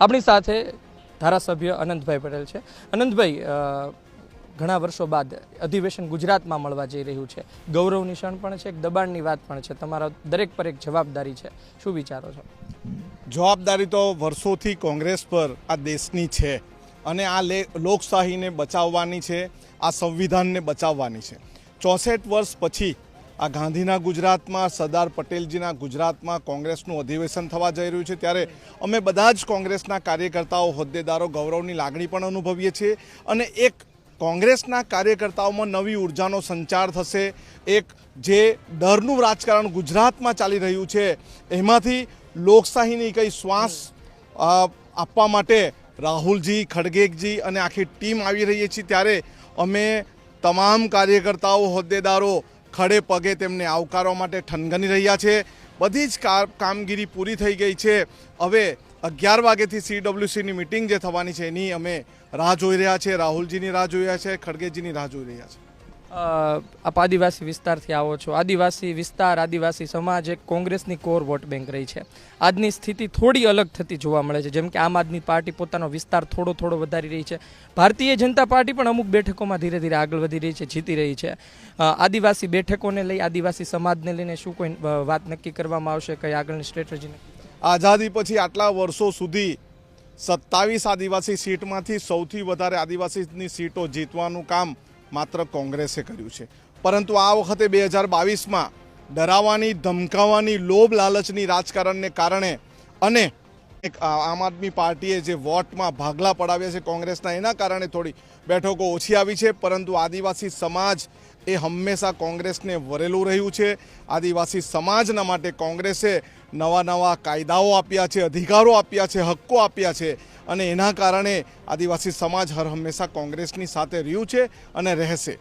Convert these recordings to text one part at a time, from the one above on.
આપણી સાથે ધારાસભ્ય અનંતભાઈ પટેલ છે. અનંતભાઈ ઘણા વર્ષો બાદ અધિવેશન ગુજરાતમાં મળવા જઈ રહ્યું છે. ગૌરવ નિશાન પણ છે, એક દબાણની વાત પણ છે. તમારા દરેક પર એક જવાબદારી છે. શું વિચારો છો? જવાબદારી તો વર્ષોથી કોંગ્રેસ પર આ દેશની છે અને આ લોકશાહીને બચાવવાની છે, આ સંવિધાનને બચાવવાની છે. ચોસઠ વર્ષ પછી આ ગાંધીના ગુજરાતમાં, સરદાર પટેલજીના ગુજરાતમાં કોંગ્રેસનું અધિવેશન થવા જઈ રહ્યું છે. ત્યારે અમે બધા જ કોંગ્રેસના કાર્યકર્તાઓ, હોદ્દેદારો, ગૌરવની લાગણી પણ અનુભવીએ છીએ. અને એક કોંગ્રેસના કાર્યકર્તાઓમાં નવી ઉર્જાનો સંચાર થશે. એક જે ડરનું રાજકારણ ગુજરાતમાં ચાલી રહ્યું છે, એમાંથી લોકશાહીની કંઈ શ્વાસ આપવા માટે રાહુલજી ખડગેજી અને આખી ટીમ આવી રહી છે. ત્યારે અમે તમામ કાર્યકર્તાઓ, હોદ્દેદારો ખડે પગે તેમને આવકારવા માટે ઠનગની રહ્યા છે. બધી જ કામગીરી પૂરી થઈ ગઈ છે. હવે અગિયાર વાગ્યાથી સીડબ્લ્યુસીની મિટિંગ જે થવાની છે એની અમે રાહ જોઈ રહ્યા છે. રાહુલજીની રાહ જોઈ રહ્યા છે, ખડગેજીની રાહ જોઈ રહ્યા છે. આપ આદિવાસી વિસ્તારથી આવો છો. આદિવાસી વિસ્તાર, આદિવાસી સમાજ એક કોંગ્રેસની કોર વોટ બેંક રહી છે. આજની સ્થિતિ થોડી અલગ થતી જોવા મળે છે. જેમ કે આમ આદમી પાર્ટી પોતાનો વિસ્તાર થોડો થોડો વધારી રહી છે. ભારતીય જનતા પાર્ટી પણ અમુક બેઠકોમાં ધીરે ધીરે આગળ વધી રહી છે, જીતી રહી છે. આદિવાસી બેઠકોને લઈ, આદિવાસી સમાજને લઈને શું કોઈ વાત નક્કી કરવામાં આવશે? કઈ આગળની સ્ટ્રેટેજી આઝાદી પછી આટલા વર્ષો સુધી સત્તાવીસ આદિવાસી સીટમાંથી સૌથી વધારે આદિવાસીની સીટો જીતવાનું કામ માત્ર કોંગ્રેસે કર્યું છે. પરંતુ આ વખતે બે હજાર બાવીસમાં ડરાવવાની ધમકાવવાની લોભ લાલચની રાજકારણને કારણે અને એક આમ આદમી પાર્ટીએ જે વોટમાં ભાગલા પડાવ્યા છે કોંગ્રેસના, એના કારણે થોડી બેઠકો ઓછી આવી છે, પરંતુ આદિવાસી સમાજ એ હંમેશા કોંગ્રેસને વરેલું રહ્યું છે. આદિવાસી સમાજના માટે કોંગ્રેસે નવા નવા કાયદાઓ આપ્યા છે, અધિકારો આપ્યા છે, હક્કો આપ્યા છે. અને એના કારણે આદિવાસી સમાજ હર હંમેશા કોંગ્રેસની સાથે રહ્યું છે અને રહેશે.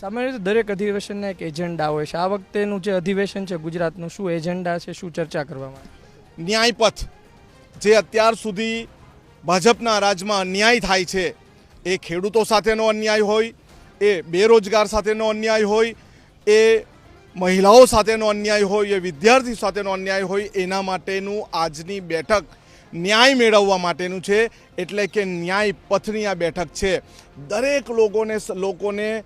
સામાન્ય રીતે દરેક અધિવેશનના એક એજન્ડા હોય છે. આ વખતેનું જે અધિવેશન છે ગુજરાતનું શું એજન્ડા છે શું ચર્ચા કરવામાં ન્યાયપથ જે અત્યાર સુધી ભાજપના રાજમાં અન્યાય થાય છે એ ખેડૂતો સાથેનો અન્યાય હોય એ બેરોજગાર સાથેનો અન્યાય હોય એ મહિલાઓ સાથેનો અન્યાય હોય એ વિદ્યાર્થી સાથેનો અન્યાય હોય એના માટેનું આજની બેઠક ન્યાય મેળવવા માટેનું છે, એટલે કે ન્યાય પથની આ બેઠક છે. દરેક લોકોને લોકોને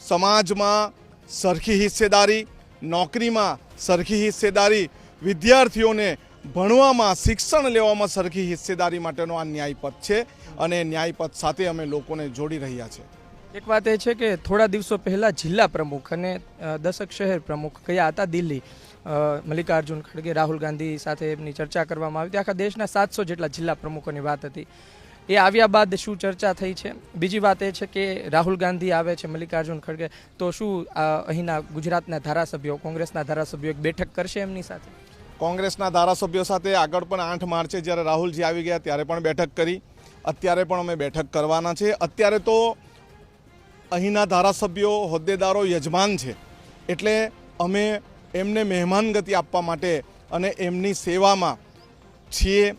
સમાજમાં સરખી હિસ્સેદારી, નોકરીમાં સરખી હિસ્સેદારી, વિદ્યાર્થીઓને ભણવામાં, શિક્ષણ લેવામાં સરખી હિસ્સેદારી માટેનો આ ન્યાયપથ છે અને ન્યાયપથ સાથે અમે લોકોને જોડી રહ્યા છે. એક વાત એ છે કે થોડા દિવસો પહેલાં જિલ્લા પ્રમુખ અને દશક શહેર પ્રમુખ કયા હતા દિલ્હી. મલ્લિકાર્જુન ખડગે, રાહુલ ગાંધી સાથે એમની ચર્ચા કરવામાં આવી હતી. આખા દેશના સાતસો જેટલા જિલ્લા પ્રમુખોની વાત હતી. એ આવ્યા બાદ શું ચર્ચા થઈ છે? બીજી વાત એ છે કે રાહુલ ગાંધી આવે છે મલ્લિકાર્જુન ખડગે, તો શું અહીંના ગુજરાતના ધારાસભ્યો, કોંગ્રેસના ધારાસભ્યો એક બેઠક કરશે એમની સાથે? કોંગ્રેસના ધારાસભ્યો સાથે આગળ પણ આઠ માર્ચે જ્યારે રાહુલજી આવી ગયા ત્યારે પણ બેઠક કરી. અત્યારે પણ અમે બેઠક કરવાના છે. અત્યારે તો અહીંના ધારાસભ્યો હોદ્દેદારો યજમાન છે. એટલે અમે એમને મહેમાનગતિ આપવા માટે અને એમની સેવામાં છીએ.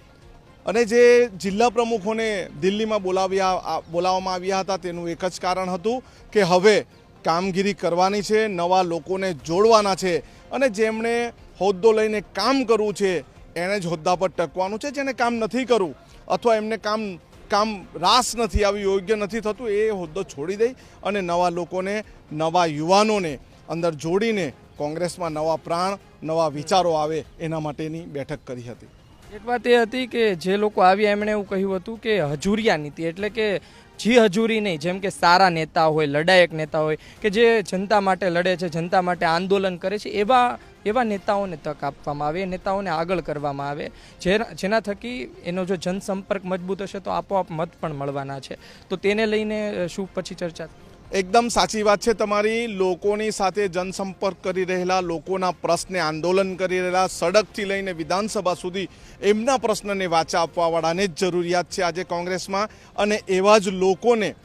અને જે જિલ્લા પ્રમુખોને દિલ્હીમાં બોલાવ્યા બોલાવવામાં આવ્યા હતા તેનું એક જ કારણ હતું કે હવે કામગીરી કરવાની છે, નવા લોકોને જોડવાના છે અને જેમણે હોદ્દો લઈને કામ કરવું છે, એણે જ હોદ્દા પર ટકવાનું છે. જેને કામ નથી કરવું અથવા એમને કામ કામ રાસ નથી આવી, યોગ્ય નથી થતું, એ હોદ્દો છોડી દઈ અને નવા લોકોને, નવા યુવાનોને અંદર જોડીને કોંગ્રેસમાં નવા પ્રાણ, નવા વિચારો આવે એના માટેની બેઠક કરી હતી. એક વાત એ હતી કે જે લોકો આવ્યા એમણે એવું કહ્યું હતું કે હજુરિયા નીતિ એટલે કે જી હજુરી નહીં, જેમ કે સારા નેતા હોય, લડાયક નેતા હોય, કે જે જનતા માટે લડે છે, જનતા માટે આંદોલન કરે છે, એવા એવા નેતાઓને તક આપવામાં આવે નેતાઓને આગળ કરવામાં આવે. જેના જેના થકી એનો જો જનસંપર્ક મજબૂત હશે તો આપોઆપ મત પણ મળવાના છે. તો તેને લઈને શું પછી ચર્ચા? એકદમ સાચી વાત છે. તમારી લોકોની સાથે જનસંપર્ક કરી રહેલા, લોકોના પ્રશ્ને આંદોલન કરી રહેલા, સડકથી લઈને વિધાનસભા સુધી એમના પ્રશ્નને વાચા આપવાવાળાને જ જરૂરિયાત છે આજે કોંગ્રેસમાં. અને એવા જ લોકોને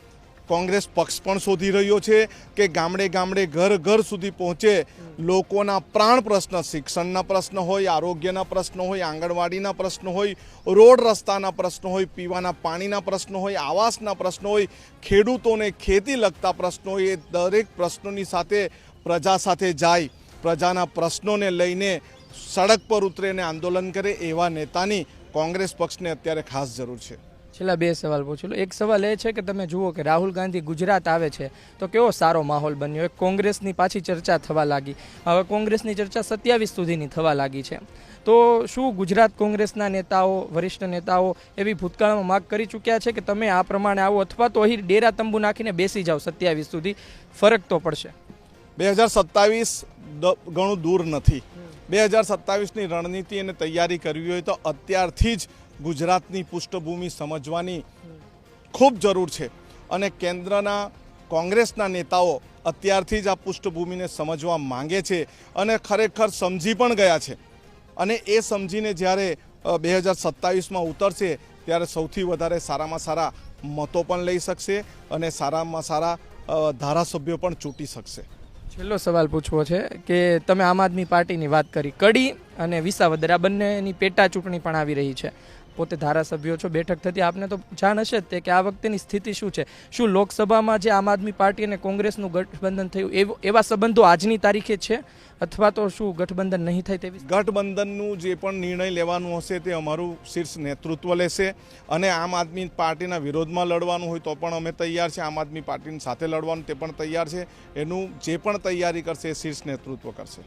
કોંગ્રેસ પક્ષ પણ શોધી રહ્યો છે કે ગામડે ગામડે ઘર ઘર સુધી પહોંચે. લોકોના પ્રાણ પ્રશ્ન, શિક્ષણના પ્રશ્ન હોય, આરોગ્યના પ્રશ્ન હોય, આંગણવાડીના પ્રશ્ન હોય, રોડ રસ્તાના પ્રશ્નો હોય, પીવાના પાણીના પ્રશ્નો હોય, આવાસના પ્રશ્નો હોય, ખેડૂતોને ખેતી લગતા પ્રશ્નો હોય, એ દરેક પ્રશ્નોની સાથે પ્રજા સાથે જાય. પ્રજાના પ્રશ્નોને લઈને સડક પર ઉતરે અને આંદોલન કરે એવા નેતાની કોંગ્રેસ પક્ષને અત્યારે ખાસ જરૂર છે. છેલ્લા બે સવાલ પૂછું એક સવાલ એ છે કે તમે જુઓ કે રાહુલ ગાંધી ગુજરાત આવે છે, તો કેવો સારો માહોલ બન્યો? એક કોંગ્રેસની પાછી ચર્ચા થવા લાગી. હવે કોંગ્રેસની ચર્ચા સત્યાવીસ સુધીની થવા લાગી છે. તો શું ગુજરાત કોંગ્રેસના નેતાઓ, વરિષ્ઠ નેતાઓ એવી ભૂતકાળમાં માગ કરી ચૂક્યા છે કે તમે આ પ્રમાણે આવો અથવા તો અહીં ડેરા તંબુ નાખીને બેસી જાઓ સત્યાવીસ સુધી? ફરક તો પડશે. બે હજાર સત્તાવીસ ઘણું દૂર નથી. બે હજાર સત્તાવીસની રણનીતિ અને તૈયારી કરવી હોય તો અત્યારથી જ ગુજરાતની પૃષ્ઠભૂમિ સમજવાની ખૂબ જરૂર છે. અને કેન્દ્રના કોંગ્રેસના નેતાઓ અત્યારથી જ આ પૃષ્ઠભૂમિને સમજવા માંગે છે અને ખરેખર સમજી પણ ગયા છે. અને એ સમજીને જ્યારે બે હજાર સત્તાવીસમાં ઉતરશે, ત્યારે સૌથી વધારે સારામાં સારા મતો પણ લઈ શકશે અને સારામાં સારા ધારાસભ્યો પણ ચૂંટી શકશે. છેલ્લો સવાલ પૂછવો છે કે તમે આમ આદમી પાર્ટીની વાત કરી. કડી અને વિસાવદર, આ બંનેની પેટા ચૂંટણી પણ આવી રહી છે. પોતે ધારાસભ્યો છો, બેઠક થતી આપને તો જાણ હશે જ તે કે આ વખતેની સ્થિતિ શું છે? શું લોકસભામાં જે આમ આદમી પાર્ટી અને કોંગ્રેસનું ગઠબંધન થયું, એવ- એવા સંબંધો આજની તારીખે છે? અથવા તો શું ગઠબંધન નહીં થાય તેવી ગઠબંધનનું જે પણ નિર્ણય લેવાનું હશે તે અમારું શીર્ષ નેતૃત્વ લેશે અને આમ આદમી પાર્ટીના વિરોધમાં લડવાનું હોય તો પણ અમે તૈયાર છે. આમ આદમી પાર્ટીની સાથે લડવાનું તે પણ તૈયાર છે. એનું જે પણ તૈયારી કરશે શીર્ષ નેતૃત્વ કરશે.